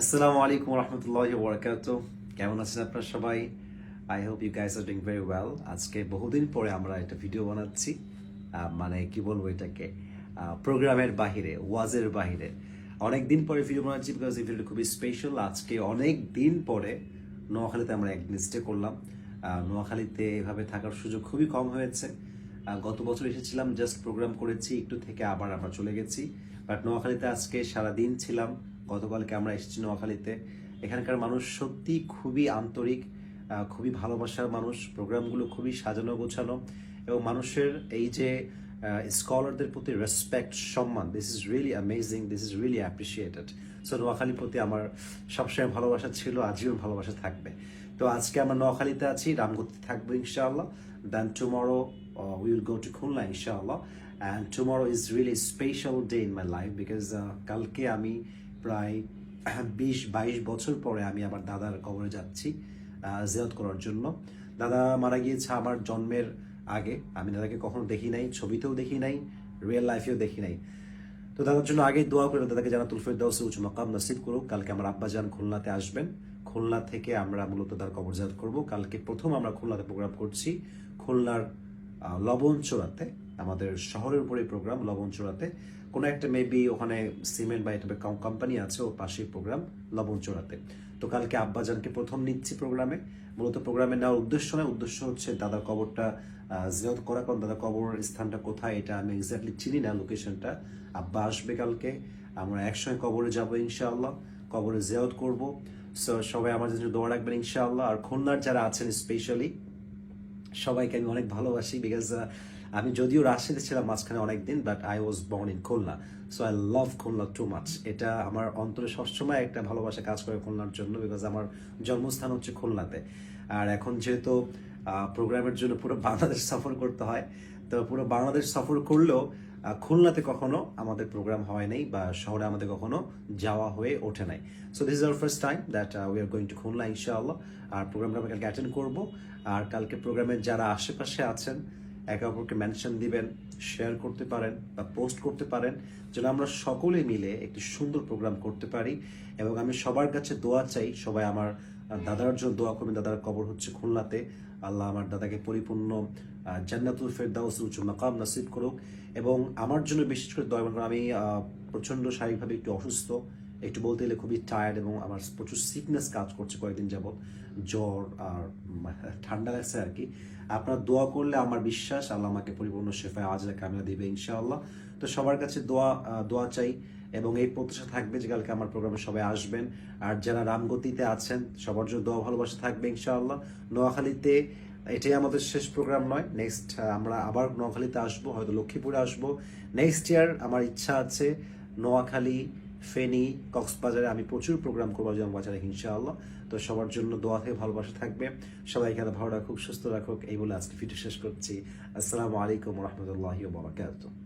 আসসালামু আলাইকুম রহমতুল্লাহ বরকাত কেমন আছেন আপনারা সবাই? I hope you guys are doing very well আজকে বহুদিন পরে আমরা একটা ভিডিও বানাচ্ছি। মানে কি বলব এটাকে? প্রোগ্রামের বাহিরে, ওয়াজের বাহিরে। অনেক দিন পরে ভিডিও বানাচ্ছি বিকজ এই ভিডিওটা খুবই স্পেশাল আজকে অনেক দিন পরে নোয়াখালীতে আমরা একদিন স্টে করলাম। নোয়াখালীতে এভাবে থাকার সুযোগ খুবই কম হয়েছে। গত বছর এসেছিলাম জাস্ট প্রোগ্রাম করেছি, একটু থেকে আবার আমরা চলে গেছি। বাট নোয়াখালীতে আজকে সারা দিন ছিলাম। গতকালকে আমরা এসেছি নোয়াখালীতে। এখানকার মানুষ সত্যি খুবই আন্তরিক খুবই ভালোবাসার মানুষ। প্রোগ্রামগুলো খুবই সাজানো গোছানো এবং মানুষের এই যে স্কলারদের প্রতি রেসপেক্ট সম্মান this is really amazing this is really appreciated so নোয়াখালীর প্রতি আমার সবসময় ভালোবাসা ছিল আজীবন ভালোবাসা থাকবে। তো আজকে আমরা নোয়াখালীতে আছি রামগতিতে থাকব ইনশাআল্লাহ। Then tomorrow we will go to Khulna ইনশাআল্লাহ। And tomorrow is really special day in my life because কালকে আমি প্রায় বিশ বাইশ বছর পরে আমি আমার দাদার কবরে যাচ্ছি জিয়ারত করার জন্য। দাদা মারা গিয়েছে আমার জন্মের আগে। আমি দাদাকে কখনো দেখি নাই ছবিতেও দেখি নাই রিয়েল লাইফেও দেখি নাই। তো দাদার জন্য আগে দোয়া করে দাদাকে জানাতুল ফেরদাউসে উঁচু মাকাম নসিব করুক। কালকে আমার আব্বা যান খুলনাতে আসবেন। খুলনা থেকে আমরা মূলত তার কবর জাত করব। কালকে প্রথম আমরা খুলনাতে প্রোগ্রাম করছি খুলনার আহ, লবণচোড়াতে আমাদের শহরের উপরে প্রোগ্রাম লবণচোড়াতে কোনো একটা মেবি ওখানে সিমেন্ট বা এটা কোম্পানি আছে, ওর পাশে প্রোগ্রাম লবণচোড়াতে তো কালকে আব্বাজানকে প্রথম নিচ্ছি প্রোগ্রামে মূলত প্রোগ্রামে নেওয়ার উদ্দেশ্য নয়, উদ্দেশ্য হচ্ছে দাদার কবরটা জিয়ত করা। কারণ দাদার কবর স্থানটা কোথায়, এটা আমি এক্স্যাক্টলি চিনি না লোকেশনটা আব্বা আসবে কালকে, আমরা একসঙ্গে কবরে যাব ইনশাআল্লাহ, কবরে জিয়ারত করব। সো সবাই আমার জন্য দোয়া রাখবেন ইনশাআল্লাহ। আর খুলনার যারা আছেন স্পেশালি সবাইকে আমি অনেক ভালোবাসি বিকজ আমি যদিও রাজশাহীতে ছিলাম মাঝখানে অনেক দিন but I was born in Khulna so I love Khulna too much এটা আমার অন্তরে সবসময় একটা ভালোবাসা কাজ করে খুলনার জন্য বিকজ আমার জন্মস্থান হচ্ছে খুলনাতে। আর এখন যেহেতু প্রোগ্রামের জন্য পুরো বাংলাদেশ সফর করতে হয়, তো পুরো বাংলাদেশ সফর করলেও খুলনাতে কখনো আমাদের প্রোগ্রাম হয় নাই বা শহরে আমাদের কখনো যাওয়া হয়ে ওঠে নাই। So this is our first time that we are going to Khulna ইনশাআল্লাহ আর প্রোগ্রামটা আমরা কালকে অ্যাটেন্ড করব। আর কালকে প্রোগ্রামের যারা আশেপাশে আছেন একে অপরকে মেনশন দিবেন শেয়ার করতে পারেন বা পোস্ট করতে পারেন, যেন আমরা সকলে মিলে একটি সুন্দর প্রোগ্রাম করতে পারি। এবং আমি সবার কাছে দোয়া চাই, সবাই আমার দাদার জন্য দোয়া করবেন। দাদার কবর হচ্ছে খুলনাতে। আল্লাহ আমার দাদাকে পরিপূর্ণ জান্নাতুল ফেরদাউস উঁচু মাকাম নাসিব করুক। এবং আমার জন্য বিশেষ করে দোয়া আমি প্রচণ্ড শারীরিকভাবে একটু অসুস্থ। একটু বলতে গেলে খুবই টায়ার্ড এবং আমার প্রচুর সিকনেস কাজ করছে কয়েকদিন যাবৎ। জ্বর আর ঠান্ডা লাগছে আর কি। আপনার দোয়া করলে আমার বিশ্বাস, আল্লাহ আমাকে পরিপূর্ণ শেফায় আজ কামিয়া দিবে ইনশাআল্লাহ। তো সবার কাছে দোয়া দোয়া চাই এবং এই প্রত্যাশা থাকবে যে কালকে আমার প্রোগ্রামে সবাই আসবেন। আর যারা রামগতিতে আছেন, সবার জন্য দোয়া, ভালোবাসা থাকবে ইনশাআল্লাহ। নোয়াখালীতে এটাই আমাদের শেষ প্রোগ্রাম নয়। নেক্সট আমরা আবার নোয়াখালীতে আসব, হয়তো লক্ষ্মীপুরে আসব। নেক্সট ইয়ার আমার ইচ্ছা আছে নোয়াখালী ফেনী, কক্সবাজারে আমি প্রচুর প্রোগ্রাম করব যেমন বাজারে ইনশাআল্লাহ। তো সবার জন্য দোয়া থেকে ভালোবাসা থাকবে। সবাই এখানে ভালো রাখুক, সুস্থ রাখুক, এই বলে আজকে ভিডিও শেষ করছি। আসসালামু আলাইকুম রহমতুল্লাহ বারাকাতুহ।